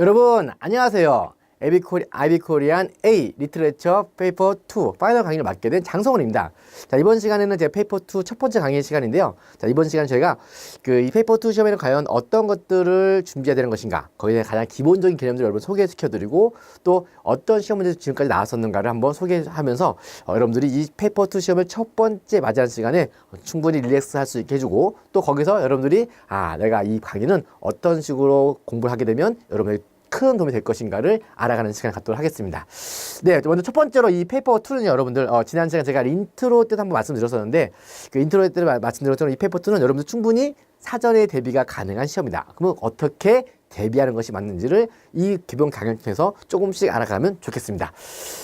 여러분 안녕하세요. 에비코리, 아이비코리안 A 리트레처 페이퍼 2 파이널 강의를 맡게 된 장성훈입니다. 자 이번 시간에는 제 페이퍼 2 첫 번째 강의 시간인데요. 자 이번 시간 저희가 그 이 페이퍼 2 시험에는 과연 어떤 것들을 준비해야 되는 것인가 거기에 대한 가장 기본적인 개념들을 여러분 소개시켜 드리고 또 어떤 시험 문제도 지금까지 나왔었는가를 한번 소개하면서 어, 여러분들이 이 페이퍼 2 시험을 첫 번째 맞이하는 시간에 어, 충분히 릴렉스 할 수 있게 해 주고 또 거기서 여러분들이 아 내가 이 강의는 어떤 식으로 공부를 하게 되면 여러분들이 큰 도움이 될 것인가를 알아가는 시간 갖도록 하겠습니다. 네, 먼저 첫 번째로 이 페이퍼 2는 여러분들 어, 지난 시간 제가 인트로 때도 한번 말씀드렸었는데 그 인트로 때 말씀드렸던 이 페이퍼 2는 여러분들 충분히 사전에 대비가 가능한 시험이다. 그러면 어떻게 대비하는 것이 맞는지를 이 기본 강연 통해서 조금씩 알아가면 좋겠습니다.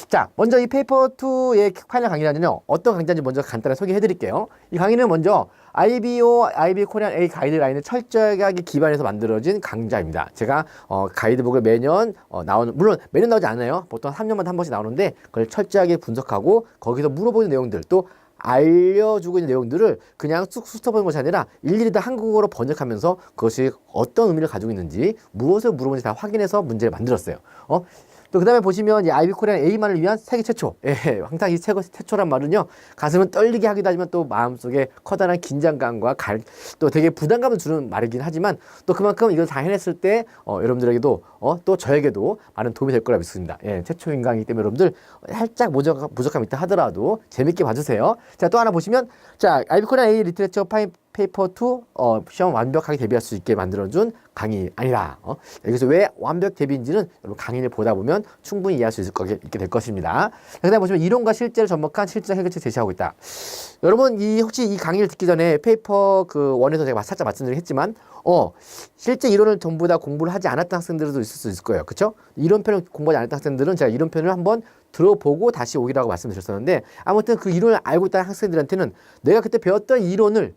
자, 먼저 이 페이퍼 2의 파이널 강의는요, 어떤 강좌인지 먼저 간단하게 소개해 드릴게요. 이 강의는 먼저 IBO, IB 코리안 A 가이드라인을 철저하게 기반해서 만들어진 강좌입니다. 제가 어, 가이드북을 매년 어, 나오는, 물론 매년 나오지 않아요. 보통 3년마다 한 번씩 나오는데 그걸 철저하게 분석하고 거기서 물어보는 내용들 또 알려주고 있는 내용들을 그냥 쑥 훑어보는 것이 아니라 일일이 다 한국어로 번역하면서 그것이 어떤 의미를 가지고 있는지 무엇을 물어보는지 다 확인해서 문제를 만들었어요. 어? 또 그다음에 보시면 이 아이비 코리안 A만을 위한 세계 최초. 예, 항상 이 최고 최초란 말은요. 가슴은 떨리게 하기도 하지만 또 마음속에 커다란 긴장감과 갈, 또 되게 부담감을 주는 말이긴 하지만 또 그만큼 이걸 다 해냈을 때 어, 여러분들에게도 어, 또 저에게도 많은 도움이 될 거라 믿습니다. 예, 최초 인강이기 때문에 여러분들 살짝 부족, 부족함 있다 하더라도 재밌게 봐주세요. 자, 또 하나 보시면 자, 아이비 코리안 A 리트레처 파이 페이퍼 2 어, 시험 완벽하게 대비할 수 있게 만들어준 강의 아니라 어? 여기서 왜 완벽 대비인지는 여러분 강의를 보다 보면 충분히 이해할 수 있을 거, 있게 될 것입니다. 그다음 보시면 이론과 실제를 접목한 실전 해결책 제시하고 있다. 여러분 이 혹시 이 강의를 듣기 전에 페이퍼 그 원에서 제가 살짝 말씀드리긴 했지만 어 실제 이론을 전부 다 공부를 하지 않았던 학생들도 있을 수 있을 거예요. 그렇죠? 이론편을 공부하지 않았던 학생들은 제가 이론편을 한번 들어보고 다시 오기라고 말씀드렸었는데 아무튼 그 이론을 알고 있다는 학생들한테는 내가 그때 배웠던 이론을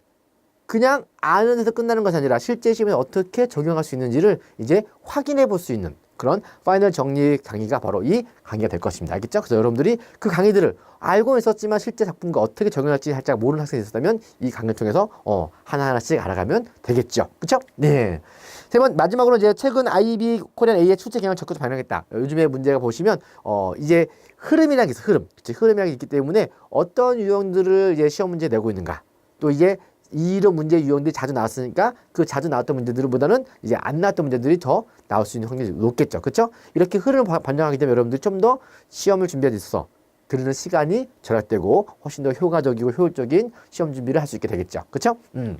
그냥 아는 데서 끝나는 것이 아니라 실제 시험에 어떻게 적용할 수 있는지를 이제 확인해 볼 수 있는 그런 파이널 정리 강의가 바로 이 강의가 될 것입니다. 알겠죠? 그래서 여러분들이 그 강의들을 알고 있었지만 실제 작품과 어떻게 적용할지 살짝 모르는 학생이 있었다면 이 강의를 통해서 어, 하나하나씩 알아가면 되겠죠. 그쵸? 네. 세 번, 마지막으로 이제 최근 IB 코리안 A의 출제 경향을 적극 반영했다. 요즘에 문제가 보시면, 어, 이제 흐름이라는 게 있어, 흐름. 그치? 흐름이라는 게 있기 때문에 어떤 유형들을 이제 시험 문제에 내고 있는가. 또 이게 이런 문제 유형들이 자주 나왔으니까 그 자주 나왔던 문제들보다는 이제 안 나왔던 문제들이 더 나올 수 있는 확률이 높겠죠. 그렇죠? 이렇게 흐름을 바- 반영하게 되면 여러분들이 좀 더 시험을 준비할 수 있어서 들으는 시간이 절약되고 훨씬 더 효과적이고 효율적인 시험 준비를 할 수 있게 되겠죠. 그렇죠? 음.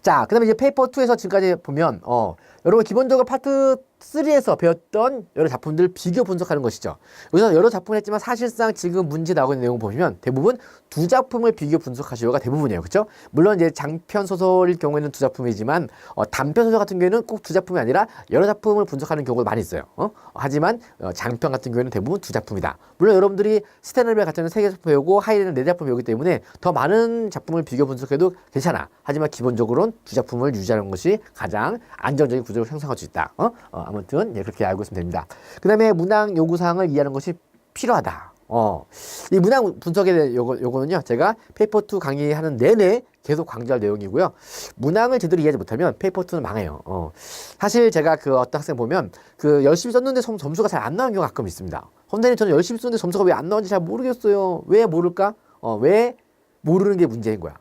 자, 그다음에 이제 페이퍼 2에서 지금까지 보면 어, 여러분 기본적으로 파트 3에서 배웠던 여러 작품들을 비교 분석하는 것이죠. 여기서 여러 작품을 했지만 사실상 지금 문제 나오고 있는 내용 보시면 대부분 두 작품을 비교 분석하시오가 대부분이에요. 그렇죠? 물론 이제 장편 소설일 경우에는 두 작품이지만 어, 단편 소설 같은 경우에는 꼭 두 작품이 아니라 여러 작품을 분석하는 경우가 많이 있어요. 어? 하지만 어, 장편 같은 경우에는 대부분 두 작품이다. 물론 여러분들이 스탠레벨 같은 경우는 세 개 작품 배우고 하이에는 네 작품 배우기 때문에 더 많은 작품을 비교 분석해도 괜찮아. 하지만 기본적으로는 두 작품을 유지하는 것이 가장 안정적인 구조를 형성할 수 있다. 어? 어, 아무튼 예, 그렇게 알고 있으면 됩니다. 그 다음에 문항 요구사항을 이해하는 것이 필요하다. 어, 이 문항 분석에 대한 요거, 요거는요, 제가 페이퍼 2 강의하는 내내 계속 강조할 내용이고요. 문항을 제대로 이해하지 못하면 페이퍼 2는 망해요. 어, 사실 제가 그 어떤 학생 보면 그 열심히 썼는데 점- 점수가 잘 안 나오는 경우가 가끔 있습니다. 선생님, 저는 열심히 썼는데 점수가 왜 안 나오는지 잘 모르겠어요. 왜 모를까? 어, 왜 모르는 게 문제인 거야.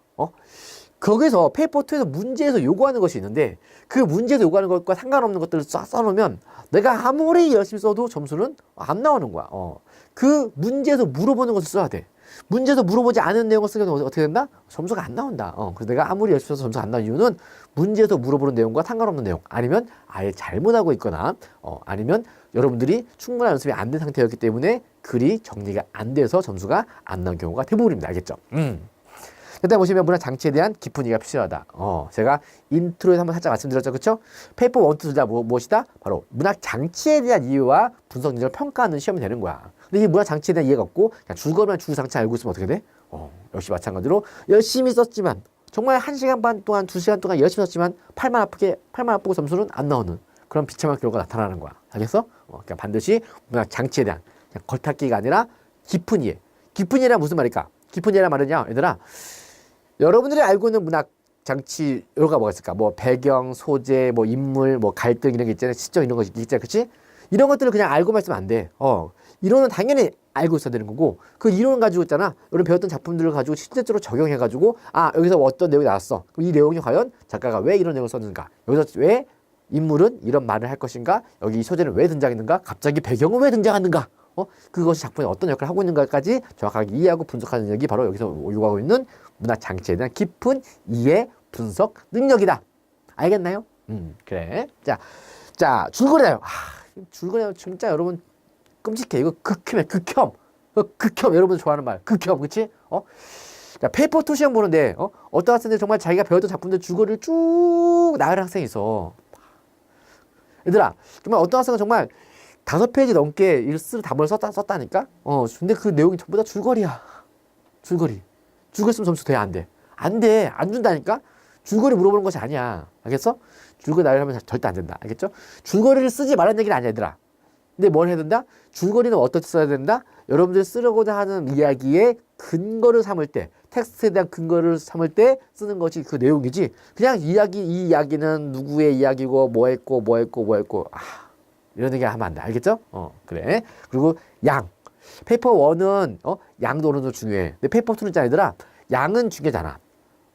어? 거기서 페이퍼 2에서 문제에서 요구하는 것이 있는데 그 문제에서 요구하는 것과 상관없는 것들을 써, 써놓으면 내가 아무리 열심히 써도 점수는 안 나오는 거야. 어. 그 문제에서 물어보는 것을 써야 돼. 문제에서 물어보지 않은 내용을 쓰게 되면 어떻게 된다? 점수가 안 나온다. 어. 그래서 내가 아무리 열심히 써서 점수가 안 나온 이유는 문제에서 물어보는 내용과 상관없는 내용 아니면 아예 잘못하고 있거나 어, 아니면 여러분들이 충분한 연습이 안 된 상태였기 때문에 글이 정리가 안 돼서 점수가 안 나온 경우가 대부분입니다. 알겠죠? 음. 그다음 보시면 문화 장치에 대한 깊은 이해가 필요하다. 어, 제가 인트로에서 한번 살짝 말씀드렸죠, 그렇죠? 페이퍼 원투 둘다 뭐, 무엇이다? 바로 문학 장치에 대한 이해와 분석 능력을 평가하는 시험이 되는 거야. 근데 이 문학 장치에 대한 이해가 없고 그냥 줄거리만 줄 장치 알고 있으면 어떻게 돼? 어, 역시 마찬가지로 열심히 썼지만 정말 한 시간 반 동안 두 시간 동안 열심히 썼지만 팔만 아프게 팔만 아프고 점수는 안 나오는 그런 비참한 결과가 나타나는 거야. 알겠어? 어, 그러니까 반드시 문학 장치에 대한 그냥 겉핥기가 아니라 깊은 이해. 깊은 이해란 무슨 말일까? 깊은 이해란 말은요, 얘들아. 여러분들이 알고 있는 문학 장치 요가 뭐가 있을까? 뭐 배경, 소재, 뭐 인물, 뭐 갈등 이런 게 있잖아요. 시점 이런 거 있잖아요. 그렇지? 이런 것들을 그냥 알고만 있으면 안 돼. 어. 이론은 당연히 알고 있어야 되는 거고 그 이론 가지고 있잖아. 여러분 배웠던 작품들을 가지고 실제적으로 적용해 가지고 아, 여기서 어떤 내용이 나왔어. 그럼 이 내용이 과연 작가가 왜 이런 내용을 썼는가? 여기서 왜 인물은 이런 말을 할 것인가? 여기 이 소재는 왜 등장했는가? 갑자기 배경은 왜 등장하는가? 어? 그것이 작품에 어떤 역할을 하고 있는가까지 정확하게 이해하고 분석하는 능력이 바로 여기서 요구하고 있는 문화 장치에 대한 깊은 이해 분석 능력이다. 알겠나요? 음, 그래. 자, 자, 줄거리나요? 아, 줄거리나요? 진짜 여러분 끔찍해. 이거 극혐해, 극혐. 어, 극혐. 여러분 좋아하는 말. 극혐, 그치? 어? 자, 페이퍼 투 시험 보는데, 어? 어떤 학생들 정말 자기가 배웠던 작품들 줄거리를 쭉 나가는 학생이 있어. 얘들아, 정말 어떤 학생은 정말 다섯 페이지 넘게 일쓰를 답을 썼다, 썼다니까? 어, 근데 그 내용이 전부 다 줄거리야. 줄거리. 줄거리 쓰면 점수 돼, 안 돼? 안 돼. 안 준다니까? 줄거리 물어보는 것이 아니야. 알겠어? 줄거리 나열하면 절대 안 된다. 알겠죠? 줄거리를 쓰지 말라는 얘기는 아니야, 얘들아. 근데 뭘 해야 된다? 줄거리는 어떻게 써야 된다? 여러분들이 쓰려고자 하는 이야기의 근거를 삼을 때, 텍스트에 대한 근거를 삼을 때 쓰는 것이 그 내용이지. 그냥 이야기, 이 이야기는 누구의 이야기고, 뭐 했고, 뭐 했고, 뭐 했고, 아, 이런 얘기 하면 안 돼. 알겠죠? 어, 그래. 그리고 양. 페이퍼 1은, 어, 양도 정도 중요해. 근데 페이퍼 2는 짜리더라. 양은 중요하잖아.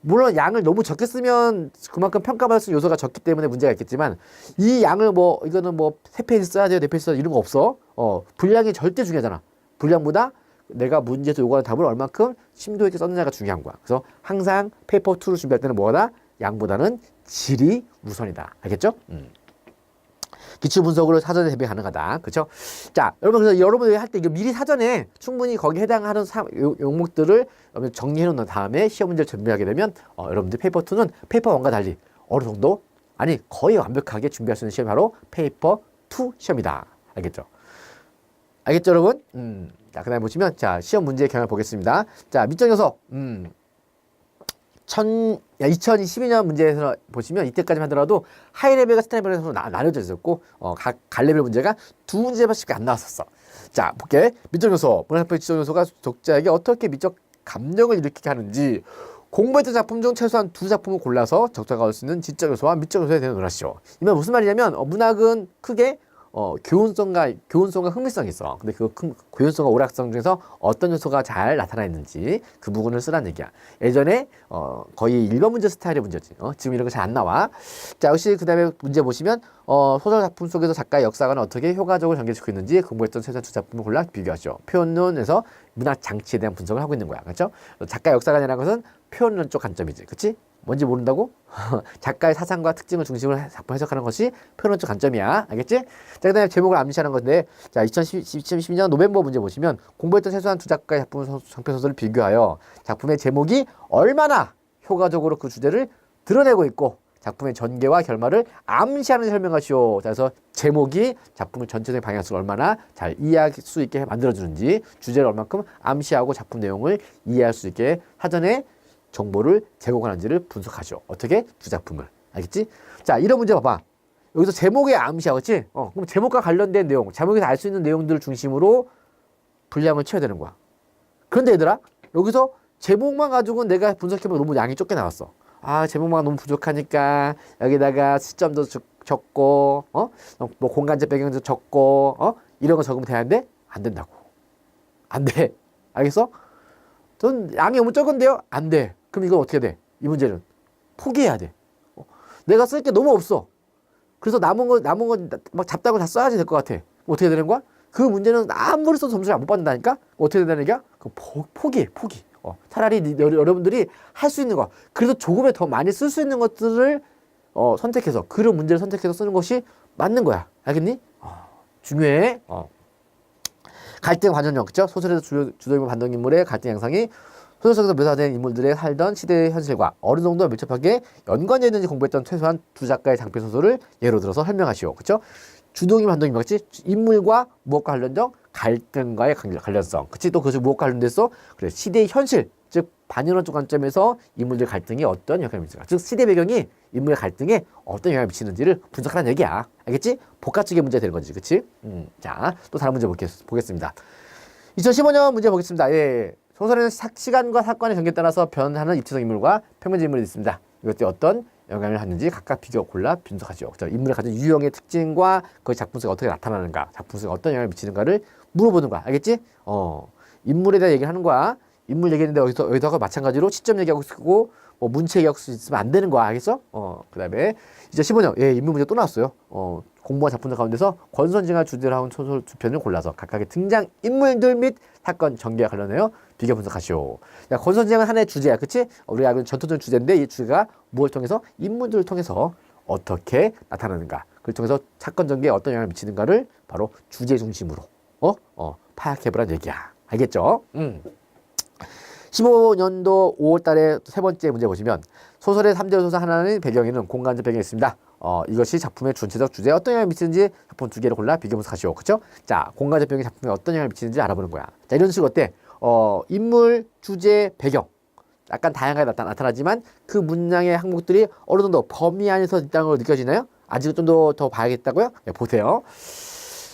물론 양을 너무 적게 쓰면 그만큼 평가받을 수 있는 요소가 적기 때문에 문제가 있겠지만 이 양을 뭐 이거는 뭐 세 페이지 써야 돼요 네 페이지 써야 돼요 이런 거 없어 어 분량이 절대 중요하잖아 분량보다 내가 문제에서 요구하는 답을 얼만큼 심도 있게 썼느냐가 중요한 거야 그래서 항상 페이퍼 2를 준비할 때는 뭐다 양보다는 질이 우선이다 알겠죠 음. 기출 분석으로 사전에 대비 가능하다. 그렇죠? 자, 여러분 그래서 여러분들이 할 때 이거 미리 사전에 충분히 거기에 해당하는 사, 요, 용목들을 정리해 놓은 다음에 시험 문제를 준비하게 되면 어, 여러분들 페이퍼 2는 페이퍼 1과 달리 어느 정도 아니 거의 완벽하게 준비할 수 있는 시험이 바로 페이퍼 2 시험이다. 알겠죠? 알겠죠, 여러분? 음. 자, 그다음에 보시면 자, 시험 문제 경향 보겠습니다. 자, 밑정 요소. 음. 천, 2022년 문제에서 보시면 이때까지 하더라도 하이레벨과 스타레벨에서 나, 나눠져 있었고, 어, 각, 갈레벨 문제가 두 문제밖에 안 나왔었어. 자, 볼게. 미적 요소. 문학적 지적 요소가 독자에게 어떻게 미적 감정을 일으키게 하는지 공부했던 작품 중 최소한 두 작품을 골라서 적자가 올 수 있는 지적 요소와 미적 요소에 대해 논하시오. 이말 무슨 말이냐면, 어, 문학은 크게 어, 교훈성과, 교훈성과 흥미성이 있어. 근데 그 큰- 교훈성과 오락성 중에서 어떤 요소가 잘 나타나 있는지 그 부분을 쓰라는 얘기야. 예전에, 어, 거의 일반 문제 스타일의 문제지. 어, 지금 이런 거 잘 안 나와. 자, 역시 그 다음에 문제 보시면, 어, 소설 작품 속에서 작가의 역사관을 어떻게 효과적으로 전개시키고 있는지 공부했던 최소한 두 작품을 골라 비교하죠. 표현론에서 문학 장치에 대한 분석을 하고 있는 거야. 그렇죠? 작가 역사관이라는 것은 표현론 쪽 관점이지. 그치? 뭔지 모른다고? 작가의 사상과 특징을 중심으로 해- 작품 해석하는 것이 표현론 쪽 관점이야. 알겠지? 자, 그 다음에 제목을 암시하는 건데, 자, 2012, 2012년 노벰버 문제 보시면 공부했던 최소한 두 작가의 작품 소- 장편 소설을 비교하여 작품의 제목이 얼마나 효과적으로 그 주제를 드러내고 있고 작품의 전개와 결말을 암시하는 설명하시오. 자, 그래서 제목이 작품의 전체적인 방향성을 얼마나 잘 이해할 수 있게 만들어주는지 주제를 얼만큼 암시하고 작품 내용을 이해할 수 있게 사전에 정보를 제공하는지를 분석하죠. 어떻게? 두 작품을. 알겠지? 자, 이런 문제 봐봐. 여기서 제목에 암시하겠지? 어, 그럼 제목과 관련된 내용, 제목에서 알 수 있는 내용들을 중심으로 분량을 채워야 되는 거야. 그런데 얘들아, 여기서 제목만 가지고는 내가 분석해보면 너무 양이 적게 나왔어. 아, 제목만 너무 부족하니까 여기다가 시점도 적- 적고, 어? 뭐 공간적 배경도 적고, 어? 이런 거 적으면 되는데 안 된다고. 안 돼. 알겠어? 전 양이 너무 적은데요? 안 돼. 그럼 이건 어떻게 돼? 이 문제는 포기해야 돼. 어, 내가 쓸 게 너무 없어. 그래서 남은 거 남은 거 막 잡다고 다 써야지 될 것 같아. 어떻게 되는 거야? 그 문제는 아무리 써도 점수를 못 받는다니까? 어떻게 되는 얘기야? 그 포, 포기, 포기. 어, 차라리 니- 여러- 여러분들이 할 수 있는 거, 그래도 조금에 더 많이 쓸 수 있는 것들을 어, 선택해서 그런 문제를 선택해서 쓰는 것이 맞는 거야. 알겠니? 어, 중요해. 어. 갈등 관전형, 그죠? 소설에서 주, 주도인물 반동 인물의 갈등 양상이 소설 속에서 묘사된 인물들의 살던 시대의 현실과 어느 정도 밀접하게 연관되어 있는지 공부했던 최소한 두 작가의 장편 소설을 예로 들어서 설명하시오. 그죠? 주동인 반동이 맞지? 인물과 무엇과 관련된 갈등과의 관련- 관련성. 그치? 또 그것이 무엇과 관련돼서 그래 시대의 현실, 즉 반연원적 관점에서 인물들 갈등이 어떤 영향을 미칠까? 즉 시대 배경이 인물의 갈등에 어떤 영향을 미치는지를 분석하는 얘기야. 알겠지? 복합적인 문제 되는 거지, 그치? 음, 자, 또 다른 문제 보겠, 보겠 습니다. 2015년 문제 보겠습니다. 예. 소설에는 사- 시간과 사건의 전개에 따라서 변하는 입체적 인물과 평면적 인물이 있습니다. 이것들이 어떤 영향을 하는지 각각 비교 골라 분석하죠. 그죠? 인물의 가진 유형의 특징과 그 작품 속에 어떻게 나타나는가, 작품 속에 어떤 영향을 미치는가를 물어보는 거야. 알겠지? 어, 인물에 대한 얘기를 하는 거야. 인물 얘기했는데 여기서 여기다가 마찬가지로 시점 얘기하고 쓰고 뭐 문체 얘기하고 쓰면 안 되는 거야. 알겠어? 어, 그 다음에 이제 15년 예, 인물 문제 또 나왔어요. 어, 공부한 작품들 가운데서 권선징을 주제로 한 소설 두 편을 골라서 각각의 등장 인물들 및 사건 전개와 관련하여 비교 분석하시오. 야, 권선징은 하나의 주제야. 그치? 우리가 알고 있는 전통적인 주제인데 이 주제가 무엇을 통해서 인물들을 통해서 어떻게 나타나는가. 그걸 통해서 사건 전개에 어떤 영향을 미치는가를 바로 주제 중심으로 어? 어, 파악해보라는 얘기야. 알겠죠? 음. 15년도 5월 달에 세 번째 문제 보시면 소설의 3대 소설 하나는 배경에는 공간적 배경이 있습니다. 어, 이것이 작품의 전체적 주제에 어떤 영향을 미치는지 작품 두 개를 골라 비교 분석하시오. 그쵸? 자, 공간적 배경이 작품에 어떤 영향을 미치는지 알아보는 거야. 자, 이런 식으로 어때? 어, 인물, 주제, 배경. 약간 다양하게 나타, 나타 나지만 그 문장의 항목들이 어느 정도 범위 안에서 있다는 걸 느껴지나요? 아직은 좀 더 더 봐야겠다고요? 네, 보세요.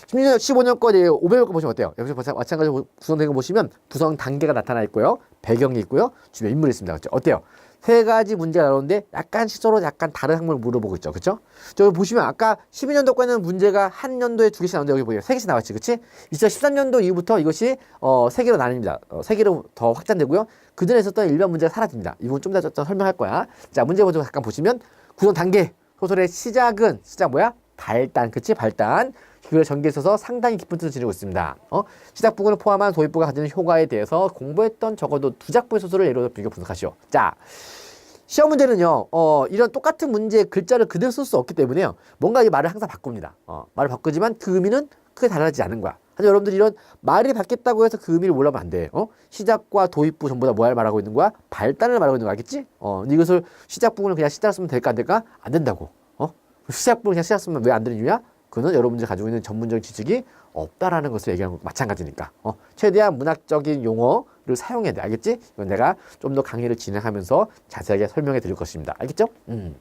16년, 15년 거 이제 500여 거 보시면 어때요? 여기서 마찬- 마찬가지로 구성된 거 보시면 구성 단계가 나타나 있고요. 배경이 있고요. 주변 인물이 있습니다. 그렇죠? 어때요? 세 가지 문제가 나오는데 약간 시서로 약간 다른 항목을 물어보고 있죠. 그렇죠? 저기 보시면 아까 12년도 거에는 문제가 한 년도에 두 개씩 나오는데 여기 보세요. 세 개씩 나왔지. 그렇지? 2013년도 이후부터 이것이 어, 세 개로 나뉩니다. 어, 세 개로 더 확장되고요. 그 전에 있었던 일반 문제가 사라집니다. 이 부분 좀 더 설명할 거야. 자, 문제 먼저 잠깐 보시면 구성 단계 소설의 시작은 시작 뭐야? 발단. 그치? 발단. 그걸 전개해서 상당히 깊은 뜻을 지니고 있습니다. 어? 시작 부분을 포함한 도입부가 가지는 효과에 대해서 공부했던 적어도 두 작품의 소설을 예로 비교 분석하시오. 자, 시험 문제는요, 어, 이런 똑같은 문제의 글자를 그대로 쓸 수 없기 때문에요. 뭔가 이 말을 항상 바꿉니다. 어, 말을 바꾸지만 그 의미는 크게 달라지지 않는 거야. 하지만 여러분들 이런 말이 바뀌었다고 해서 그 의미를 몰라면 안 돼. 어? 시작과 도입부 전부 다 뭐를 말하고 있는 거야? 발단을 말하고 있는 거 알겠지? 어, 이것을 시작 부분을 그냥 시작 쓰면 될까 안 될까? 안 된다고. 어? 시작 부분 그냥 시작 쓰면 왜 안 되는 이유야? 그는 여러분들이 가지고 있는 전문적인 지식이 없다라는 것을 얘기하는 거 마찬가지니까. 어, 최대한 문학적인 용어를 사용해야 돼. 알겠지? 이건 내가 좀 더 강의를 진행하면서 자세하게 설명해 드릴 것입니다. 알겠죠? 음.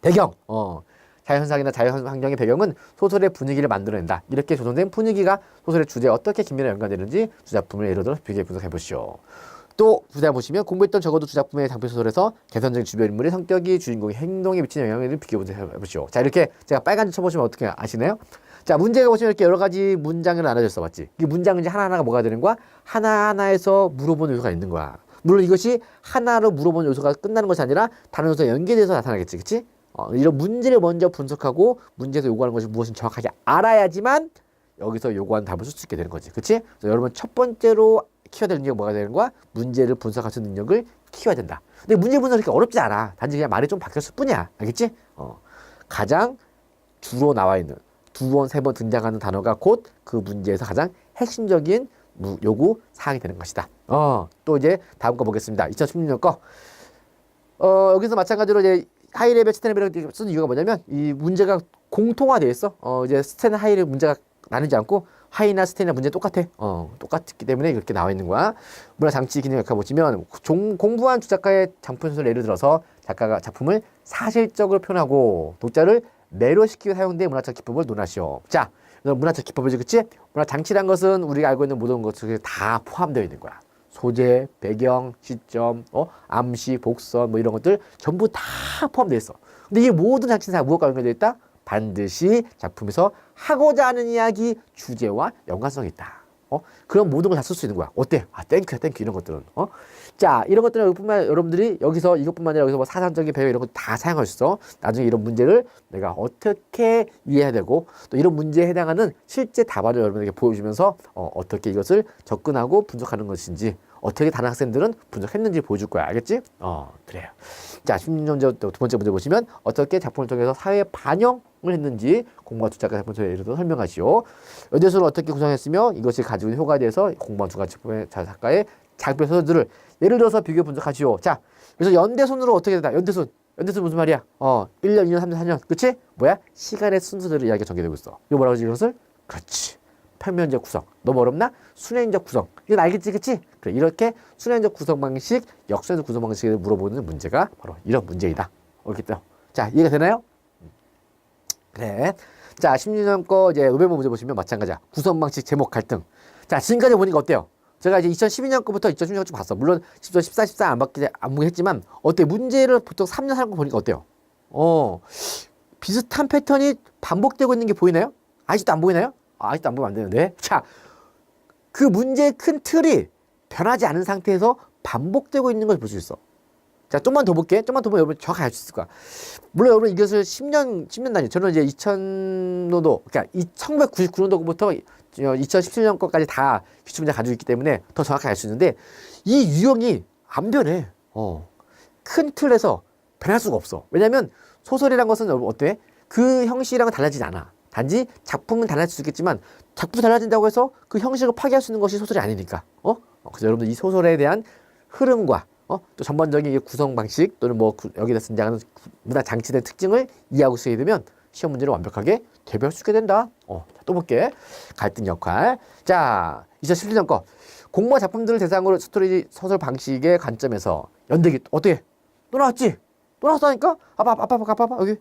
배경. 어. 자연현상이나 자연환경의 배경은 소설의 분위기를 만들어낸다. 이렇게 조성된 분위기가 소설의 주제에 어떻게 긴밀하게 연관되는지 주작품을 예를 들어 비교해 분석해 보시오. 또 주제 보시면 공부했던 적어도 주작품의 장편 소설에서 개선적인 주변 인물의 성격이 주인공의 행동에 미치는 영향을 비교 분석해 보시오. 자 이렇게 제가 빨간 줄 쳐보시면 어떻게 아시나요? 자 문제가 보시면 이렇게 여러 가지 문장을 나눠졌어 맞지? 이 문장은 이제 하나하나가 뭐가 되는 거야? 하나하나에서 물어보는 요소가 있는 거야. 물론 이것이 하나로 물어보는 요소가 끝나는 것이 아니라 다른 요소가 연계돼서 나타나겠지, 그치? 어, 이런 문제를 먼저 분석하고 문제에서 요구하는 것이 무엇인지 정확하게 알아야지만 여기서 요구하는 답을 쓸 수 있게 되는 거지. 그래서 여러분 첫 번째로 키워야 될 능력이 뭐가 되는 거야? 문제를 분석할 수 있는 능력을 키워야 된다. 근데 문제 분석이 그렇게 어렵지 않아. 단지 그냥 말이 좀 바뀌었을 뿐이야. 알겠지? 어. 가장 주로 나와 있는 두 번, 세 번 등장하는 단어가 곧 그 문제에서 가장 핵심적인 무- 요구 사항이 되는 것이다. 어, 또 이제 다음 거 보겠습니다. 2016년 거. 어, 여기서 마찬가지로 이제 하이레벨 스탠레벨을 쓰는 이유가 뭐냐면 이 문제가 공통화돼 있어. 어, 이제 스탠 하이레 문제가 나누지 않고 하이나 스탠이나 문제 똑같아. 어, 똑같기 때문에 이렇게 나와 있는 거야. 문화 장치 기능 역할 보시면 종, 공부한 주작가의 장편 소설을 예를 들어서 작가가 작품을 사실적으로 표현하고 독자를 매료시키고 사용된 문화적 기법을 논하시오. 자, 문화적 기법이지, 그치? 문화 장치란 것은 우리가 알고 있는 모든 것들이 다 포함되어 있는 거야. 소재, 배경, 시점, 어, 암시, 복선 뭐 이런 것들 전부 다 포함되어 있어. 근데 이 모든 장치는 다 무엇과 연결되어 있다? 반드시 작품에서 하고자 하는 이야기 주제와 연관성이 있다. 어? 그런 모든 걸 다 쓸 수 있는 거야. 어때? 아, 땡큐야, 땡큐 이런 것들은. 어? 자, 이런 것들은 뿐만 여러분들이 여기서 이것뿐만 아니라 여기서 뭐 사상적인 배경 이런 거 다 사용할 수 있어. 나중에 이런 문제를 내가 어떻게 이해해야 되고 또 이런 문제에 해당하는 실제 답안을 여러분에게 보여주면서 어, 어떻게 이것을 접근하고 분석하는 것인지 어떻게 다른 학생들은 분석했는지 보여줄 거야. 알겠지? 어, 그래요. 자, 16년 두 번째 문제 보시면 어떻게 작품을 통해서 사회에 반영을 했는지 공부한 두 작가 작품 예를 들어 설명하시오. 연대소를 어떻게 구성했으며 이것이 가지고 있는 효과에 대해서 공부한 두 작품의 작가의 작별 소설들을 예를 들어서 비교 분석하시오. 자, 그래서 연대손으로 어떻게 된다? 연대손. 연대손 무슨 말이야? 어, 1년, 2년, 3년, 4년. 그치? 뭐야? 시간의 순서대로 이야기가 전개되고 있어. 이거 뭐라고 하지, 이것을? 그렇지. 평면적 구성. 너무 어렵나? 순행적 구성. 이건 알겠지, 그치? 그래, 이렇게 순행적 구성 방식, 역순행적 구성 방식을 물어보는 문제가 바로 이런 문제이다. 알겠죠? 자, 이해가 되나요? 음. 그래. 자, 16년 거 이제 의배모 문제 보시면 마찬가지야. 구성 방식, 제목 갈등. 자, 지금까지 보니까 어때요? 제가 이제 2012년 거부터 2016년 쭉 봤어. 물론 10년 14, 14 안 받기 안 보긴 했지만 어때? 문제를 보통 3년 살고 보니까 어때요? 어. 비슷한 패턴이 반복되고 있는 게 보이나요? 아직도 안 보이나요? 아, 아직도 안 보면 안 되는데. 자, 그 문제의 큰 틀이 변하지 않은 상태에서 반복되고 있는 걸 볼 수 있어. 자, 좀만 더 볼게. 좀만 더 보면 여러분 정확하게 알 수 있을 거야. 물론 여러분 이것을 10년, 10년 단위. 저는 이제 2000년도, 그러니까 1999년도부터 2017년 거까지 다 기출 문제 가지고 있기 때문에 더 정확하게 알 수 있는데 이 유형이 안 변해. 어. 큰 틀에서 변할 수가 없어. 왜냐면 소설이란 것은 여러분 어때? 그 형식이랑은 달라지지 않아. 단지 작품은 달라질 수 있겠지만 작품이 달라진다고 해서 그 형식을 파괴할 수 있는 것이 소설이 아니니까. 어? 어, 그래서 여러분들 이 소설에 대한 흐름과 어? 또 전반적인 이 구성 방식 또는 뭐 구- 여기다 등장하는 구- 문화 장치된 특징을 이해하고 쓰게 되면 시험 문제를 완벽하게 대비할 수 있게 된다. 어, 자, 또 볼게. 갈등 역할. 자, 2017년 거. 공모한 작품들을 대상으로 스토리 소설 방식의 관점에서 연대기 어떻게? 또 나왔지? 또 나왔다니까? 아빠, 아빠, 아빠, 아빠, 여기.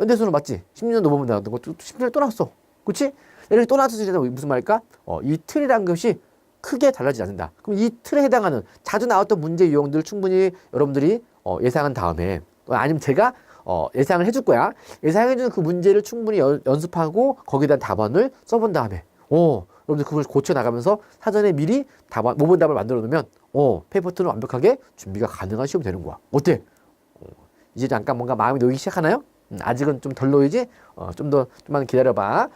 연대수는 맞지? 16년 노범 나왔던 거, 17년 또 나왔어. 그치? 이렇게 또 나왔을 때 무슨 말일까? 어, 이 틀이라는 것이 크게 달라지지 않는다. 그럼 이 틀에 해당하는 자주 나왔던 문제 유형들 충분히 여러분들이 어, 예상한 다음에 또 아니면 제가 어, 예상을 해줄 거야. 예상해주는 그 문제를 충분히 연, 연습하고 거기에 대한 답안을 써본 다음에 어, 여러분들 그걸 고쳐 나가면서 사전에 미리 답안 모범 답을 만들어 놓으면 어, 페이퍼 2는 완벽하게 준비가 가능한 시험이 되는 거야. 어때? 어, 이제 잠깐 뭔가 마음이 놓이기 시작하나요? 음, 아직은 좀 덜 놓이지? 어, 좀 더 좀만 기다려봐.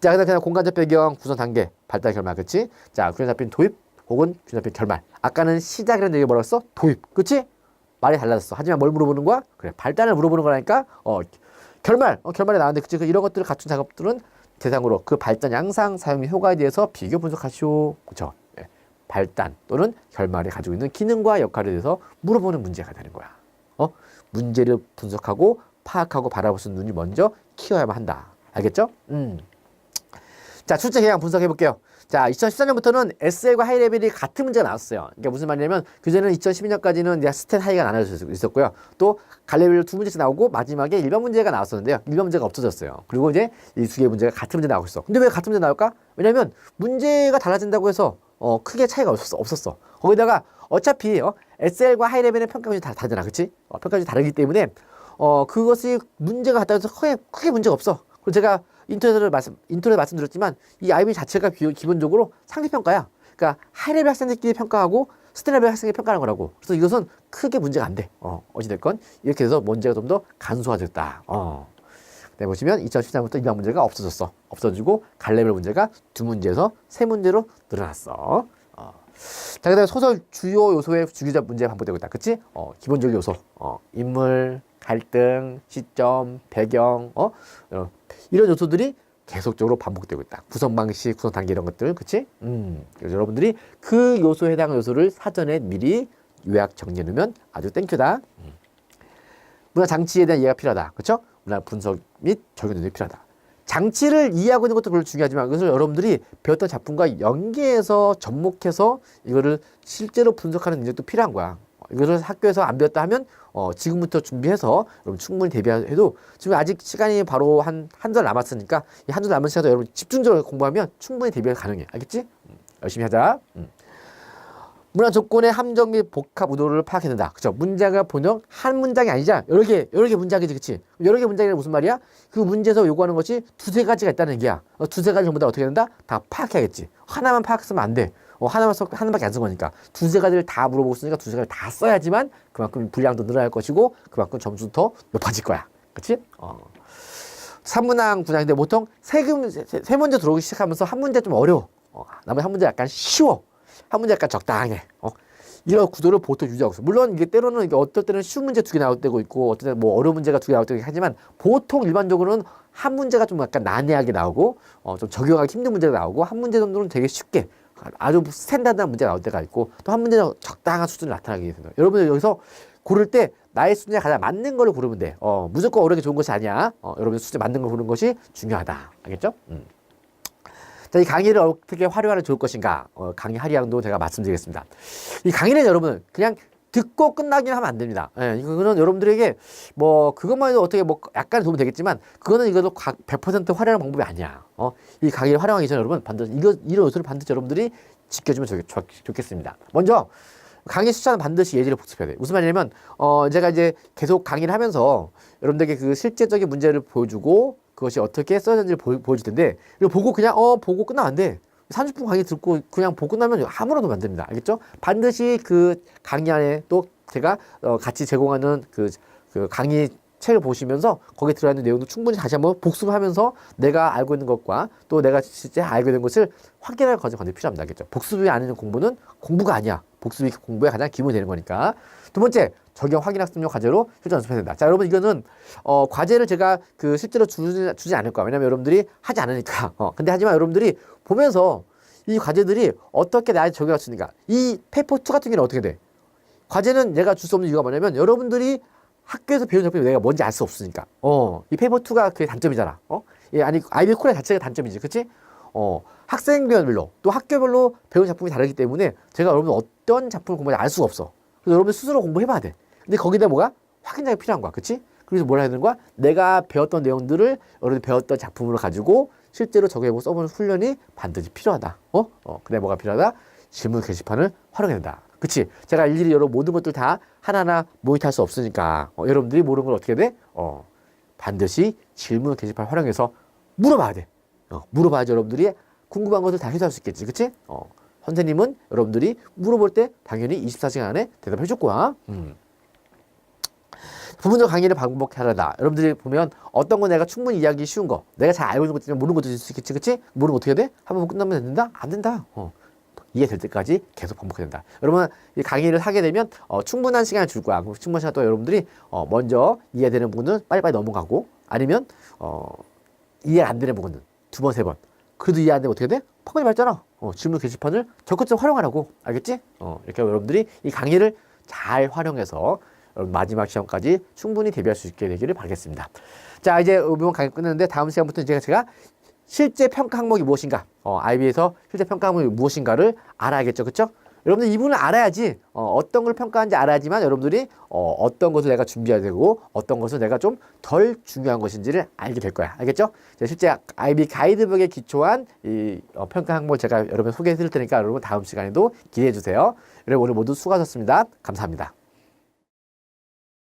자, 그 다음 그냥 공간적 배경, 구성 단계, 발달 결말, 그치? 자, 균형 잡힌 도입 혹은 균형 잡힌 결말. 아까는 시작이라는 얘기 뭐라 했어? 도입, 그치? 말이 달라졌어. 하지만 뭘 물어보는 거야? 그래, 발단을 물어보는 거라니까. 어, 결말, 어, 결말이 나왔는데, 그치? 그 이런 것들을 갖춘 작업들은 대상으로 그 발단 양상, 사용 및 효과에 대해서 비교 분석하시오. 그쵸? 예. 발단 또는 결말이 가지고 있는 기능과 역할에 대해서 물어보는 문제가 되는 거야. 어? 문제를 분석하고 파악하고 있는 눈이 먼저 키워야만 한다. 알겠죠? 음. 자, 출제 계량 분석해 볼게요. 자, 2014년부터는 SL과 하이레벨이 같은 문제가 나왔어요. 그러니까 무슨 말이냐면 그전에는 2012년까지는 이제 스탯 하이가 나눠져 있었고요. 또 갈래벨 두 문제씩 나오고 마지막에 일반 문제가 나왔었는데요. 일반 문제가 없어졌어요. 그리고 이제 이 두 개의 문제가 같은 문제 나오고 있어. 근데 왜 같은 문제 나올까? 왜냐면 문제가 달라진다고 해서 어, 크게 차이가 없었어. 없었어. 거기다가 어차피 어, SL과 하이레벨의 평가 기준이 다 다르잖아. 그치? 어, 평가 기준이 다르기 때문에 어, 그것이 문제가 같다고 해서 크게, 크게 문제가 없어. 그리고 제가 인터넷을 말씀, 인터넷 말씀드렸지만 이 IB 자체가 비, 기본적으로 상대평가야. 그러니까 하이레벨 학생들끼리 평가하고 스테레벨 학생이 평가하는 거라고. 그래서 이것은 크게 문제가 안 돼. 어, 어찌됐건 이렇게 해서 문제가 좀 더 간소화됐다. 어. 네, 보시면 2013년부터 일반 문제가 없어졌어. 없어지고 갈래벨 문제가 두 문제에서 세 문제로 늘어났어. 어. 자, 그 다음에 소설 주요 요소의 주기적 문제가 반복되고 있다. 그치? 어, 기본적인 요소. 어, 인물, 갈등, 시점, 배경, 어, 어, 이런 요소들이 계속적으로 반복되고 있다. 구성 방식, 구성 단계 이런 것들, 그치? 음, 여러분들이 그 요소에 해당하는 요소를 사전에 미리 요약 정리해 놓으면 아주 땡큐다. 음. 문화 장치에 대한 이해가 필요하다. 그렇죠? 문화 분석 및 적용 능력이 필요하다. 장치를 이해하고 있는 것도 별로 중요하지만 그것을 여러분들이 배웠던 작품과 연계해서 접목해서 이거를 실제로 분석하는 능력도 필요한 거야. 어, 이것을 학교에서 안 배웠다 하면 어, 지금부터 준비해서 여러분 충분히 대비해도 지금 아직 시간이 바로 한 한 달 남았으니까 이 한 달 남은 시간도 여러분 집중적으로 공부하면 충분히 대비가 가능해. 알겠지? 음, 열심히 하자. 음. 문화 조건의 함정 및 복합 의도를 파악해야 된다. 그죠? 문제가 번역 한 문장이 아니잖아. 여러 개, 여러 개 문장이지, 그치? 여러 개 문장이란 무슨 말이야? 그 문제에서 요구하는 것이 두세 가지가 있다는 얘기야. 어, 두세 가지 전부 다 어떻게 된다? 다 파악해야겠지. 하나만 파악했으면 안 돼. 어, 하나만 써, 하나밖에 안 쓴 거니까. 두세 가지를 다 물어보고 있으니까 두세 가지를 다 써야지만 그만큼 분량도 늘어날 것이고 그만큼 점수도 더 높아질 거야. 그치? 어. 삼문항 분야인데 보통 세, 금- 세, 세 문제 들어오기 시작하면서 한 문제 좀 어려워. 어, 나머지 한 문제 약간 쉬워. 한 문제 약간 적당해. 어. 이런 구도를 보통 유지하고 있어. 물론 이게 때로는 이게 어떨 때는 쉬운 문제 두 개 나올 때고 있고 어떨 때는 뭐 어려운 문제가 두 개 나올 때고 하지만 보통 일반적으로는 한 문제가 좀 약간 난해하게 나오고 어, 좀 적용하기 힘든 문제가 나오고 한 문제 정도는 되게 쉽게 아주 스탠다드한 문제가 나올 때가 있고 또 한 문제는 적당한 수준이 나타나게 됩니다. 여러분들 여기서 고를 때 나의 수준에 가장 맞는 걸 고르면 돼. 어, 무조건 어렵게 좋은 것이 아니야. 어, 여러분 수준에 맞는 걸 고르는 것이 중요하다. 알겠죠? 음. 자, 이 강의를 어떻게 활용하면 좋을 것인가? 어, 강의 활용도 제가 말씀드리겠습니다. 이 강의는 여러분 그냥 듣고 끝나긴 하면 안 됩니다. 예, 이거는 여러분들에게 뭐 그것만 해도 어떻게 뭐 약간 도움이 되겠지만 그거는 이것도 각100% 활용하는 방법이 아니야. 어, 이 강의를 활용하기 전에 여러분 반드시 이거 이런 요소를 반드시 여러분들이 지켜주면 좋, 좋, 좋겠습니다. 먼저 강의 수차는 반드시 예제를 복습해야 돼. 무슨 말이냐면 어 제가 이제 계속 강의를 하면서 여러분들에게 그 실제적인 문제를 보여주고 그것이 어떻게 써졌는지를 보, 보여줄 텐데 이거 보고 그냥 어 보고 끝나면 안 돼. 30분 강의 듣고 그냥 보고 나면 아무런 안 됩니다. 알겠죠? 반드시 그 강의 안에 또 제가 어 같이 제공하는 그, 그 강의 책을 보시면서 거기에 들어있는 내용도 충분히 다시 한번 복습하면서 내가 알고 있는 것과 또 내가 실제 알게 된 것을 확인할 과정이 필요합니다. 알겠죠? 복습이 아닌 공부는 공부가 아니야. 복습이 공부의 가장 기본이 되는 거니까. 두 번째, 적용 확인 학습용 과제로 실전 연습해야 된다. 자, 여러분 이거는 어 과제를 제가 그 실제로 주지, 주지 않을 거야. 왜냐면 여러분들이 하지 않으니까. 어 근데 하지만 여러분들이 보면서 이 과제들이 어떻게 나한테 적용할 수 있는가. 이 페이퍼 2 같은 경우는 어떻게 돼? 과제는 내가 줄 수 없는 이유가 뭐냐면 여러분들이 학교에서 배운 작품이 내가 뭔지 알 수 없으니까. 어, 이 페이퍼 2가 그게 단점이잖아. 어? 예, 아니, 아이비 콜의 자체가 단점이지. 그치? 어, 학생별로 또 학교별로 배운 작품이 다르기 때문에 제가 여러분 어떤 작품을 공부하는지 알 수가 없어. 그래서 여러분 스스로 공부해봐야 돼. 근데 거기다 뭐가? 확인자가 필요한 거야. 그치? 그래서 뭘 해야 되는 거야? 내가 배웠던 내용들을 여러분이 배웠던 작품으로 가지고 실제로 적용해보고 써보는 훈련이 반드시 필요하다. 어? 어, 근데 뭐가 필요하다? 질문 게시판을 활용해야 된다. 그치? 제가 일일이 여러 모든 것들 다 하나하나 모니터할 수 없으니까 어, 여러분들이 모르는 걸 어떻게 돼? 어, 반드시 질문 게시판 활용해서 물어봐야 돼. 어, 물어봐야지 여러분들이 궁금한 것을 다 해소할 수 있겠지. 그치? 어, 선생님은 여러분들이 물어볼 때 당연히 24시간 안에 대답해 줄 거야. 음. 부분적 강의를 반복하려다. 여러분들이 보면 어떤 거 내가 충분히 이해하기 쉬운 거, 내가 잘 알고 있는 것들 모르는 것도 있을 수 있겠지, 그치? 모르는 거 어떻게 돼? 한번 끝나면 된다? 안 된다. 어. 이해될 때까지 계속 반복해야 된다. 여러분 이 강의를 하게 되면 어, 충분한 시간을 줄 거야. 충분한 시간 동안 여러분들이 어, 먼저 이해되는 부분은 빨리빨리 넘어가고 아니면 어, 이해 안 되는 부분은 두 번, 세 번. 그래도 이해 안 되면 어떻게 돼? 퍽근히 말잖아. 어, 질문 게시판을 적극적으로 활용하라고. 알겠지? 어, 이렇게 여러분들이 이 강의를 잘 활용해서 마지막 시험까지 충분히 대비할 수 있게 되기를 바라겠습니다. 자, 이제 이번 강의 끝났는데 다음 시간부터 제가 제가 실제 평가 항목이 무엇인가, 어, IB에서 실제 평가 항목이 무엇인가를 알아야겠죠, 그렇죠? 여러분들 이 부분을 알아야지 어, 어떤 걸 평가하는지 알아야지만 여러분들이 어, 어떤 것을 내가 준비해야 되고 어떤 것을 내가 좀 덜 중요한 것인지를 알게 될 거야, 알겠죠? 자, 실제 IB 가이드북에 기초한 이 어, 평가 항목을 제가 여러분 소개해 드릴 테니까 여러분 다음 시간에도 기대해 주세요. 여러분 오늘 모두 수고하셨습니다. 감사합니다.